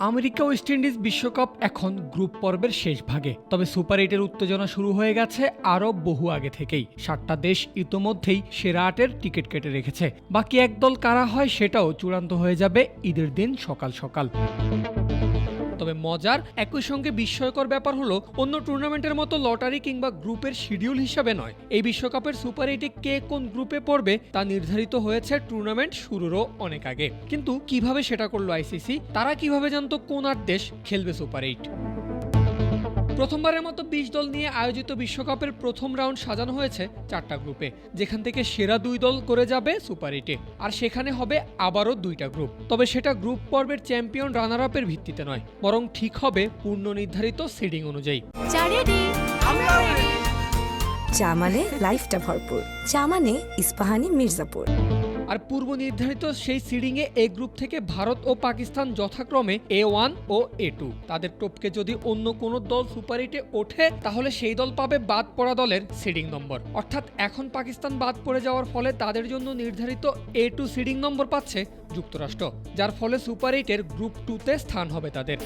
America West Indies বিশ্বকাপ এখন group পর্বের শেষ ভাগে। তবে সুপার এইটের উত্তেজনা শুরু হয়ে গেছে আরও বহু আগে থেকেই। সাতটা দেশ ইতোমধ্যেই সেরা আটের টিকিট কেটে রেখেছে। বাকি একদল কারা হয় সেটাও চূড়ান্ত হয়ে যাবে ঈদের দিন সকাল সকাল। তবে মজার, একই সঙ্গে বিস্ময়কর ব্যাপার হলো, অন্য টুর্নামেন্টের মতো লটারি কিংবা গ্রুপের শিডিউল হিসাবে নয়। এই বিশ্বকাপের সুপার এইটে কে কোন গ্রুপে পড়বে তা নির্ধারিত হয়েছে টুর্নামেন্ট শুরুরও অনেক আগে। কিন্তু কীভাবে সেটা করল আইসিসি? তারা কীভাবে জানতো কোন আট দেশ খেলবে সুপার এইট? প্রথমবারের মতো বিশ দল নিয়ে আয়োজিত বিশ্বকাপের প্রথম রাউন্ড সাজানো হয়েছে চারটা গ্রুপে। যেখান থেকে সেরা দুই দল করে যাবে সুপার এইটে। আর সেখানে হবে আবারও দুইটা গ্রুপ। তবে সেটা গ্রুপ পর্বের চ্যাম্পিয়ন রানার আপের ভিত্তিতে নয় বরং ঠিক হবে পূর্ণ নির্ধারিত সিডিং অনুযায়ী। চা মানে লাইফটা ভরপুর। চা মানে ইস্পাহানি মির্জাপুর। আর পূর্ব নির্ধারিত সেই সিডিংয়ে এ গ্রুপ থেকে ভারত ও পাকিস্তান যথাক্রমে এ ওয়ান ও এ টু তাদের টপকে যদি অন্য কোনো দল সুপার এইটে ওঠে, তাহলে সেই দল পাবে বাদ পড়া দলের সিডিং নম্বর অর্থাৎ এখন পাকিস্তান বাদ পড়ে যাওয়ার ফলে তাদের জন্য নির্ধারিত এ টু সিডিং নম্বর পাচ্ছে যুক্তরাষ্ট্র, যার ফলে সুপার এইটের গ্রুপ টুতে স্থান হবে তাদের।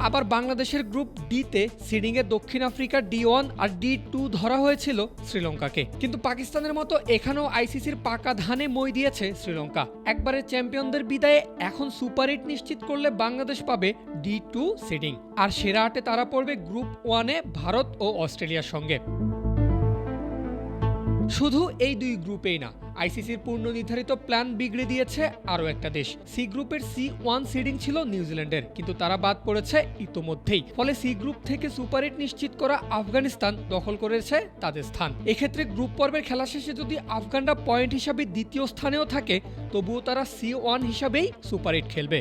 আবার বাংলাদেশের গ্রুপ ডিতে সিডিংয়ে দক্ষিণ আফ্রিকার ডি ওয়ান আর ডি টু ধরা হয়েছিল শ্রীলঙ্কাকে। কিন্তু পাকিস্তানের মতো এখানেও আইসিসির পাকা ধানে মই দিয়েছে শ্রীলঙ্কা। একবারে চ্যাম্পিয়নদের বিদায়ে এখন সুপার এইট নিশ্চিত করলে বাংলাদেশ পাবে ডি টু সিডিং। আর সেরা আটে তারা পড়বে গ্রুপ ওয়ানে ভারত ও অস্ট্রেলিয়ার সঙ্গে। শুধু এই দুই গ্রুপেই না আইসিসির পূর্ণ নির্ধারিত প্ল্যান বিগড়ে দিয়েছে আরও একটা দেশ। সি গ্রুপের সি ওয়ান সিডিং ছিল নিউজিল্যান্ডের, কিন্তু তারা বাদ পড়েছে ইতোমধ্যেই। ফলে সি গ্রুপ থেকে সুপার এইট নিশ্চিত করা আফগানিস্তান দখল করেছে তাদের স্থান এক্ষেত্রে গ্রুপ পর্বের খেলা শেষে যদি আফগানরা পয়েন্ট হিসাবে দ্বিতীয় স্থানেও থাকে, তবুও তারা সি ওয়ান হিসাবেই সুপার এইট খেলবে।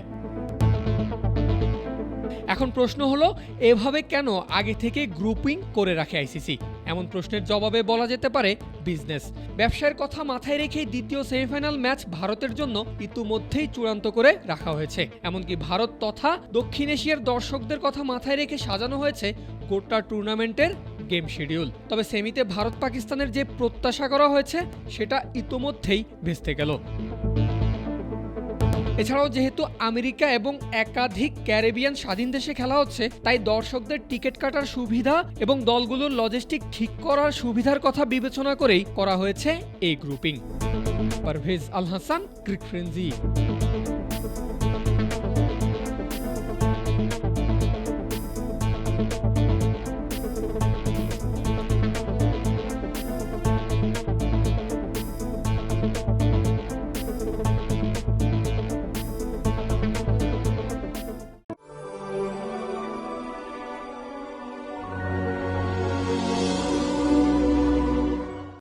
এখন প্রশ্ন হলো, এভাবে কেন আগে থেকে গ্রুপিং করে রাখে আইসিসি? এমন প্রশ্নের জবাবে বলা যেতে পারে বিজনেস ব্যবসায়ের কথা মাথায় রেখেই দ্বিতীয় সেমিফাইনাল ম্যাচ ভারতের জন্য ইতিমধ্যেই চূড়ান্ত করে রাখা হয়েছে। এমনকি ভারত তথা দক্ষিণ এশিয়ার দর্শকদের কথা মাথায় রেখে সাজানো হয়েছে গোটা টুর্নামেন্টের গেম শিডিউল তবে সেমিতে ভারত পাকিস্তানের যে প্রত্যাশা করা হয়েছে, সেটা ইতোমধ্যেই ভেস্তে গেল। এছাড়াও যেহেতু আমেরিকা এবং একাধিক ক্যারেবিয়ান স্বাধীন দেশে খেলা হচ্ছে, তাই দর্শকদের টিকিট কাটার সুবিধা এবং দলগুলোর লজিস্টিক ঠিক করার সুবিধার কথা বিবেচনা করেই করা হয়েছে এই grouping. Parvez Al Hasan, cric frenzy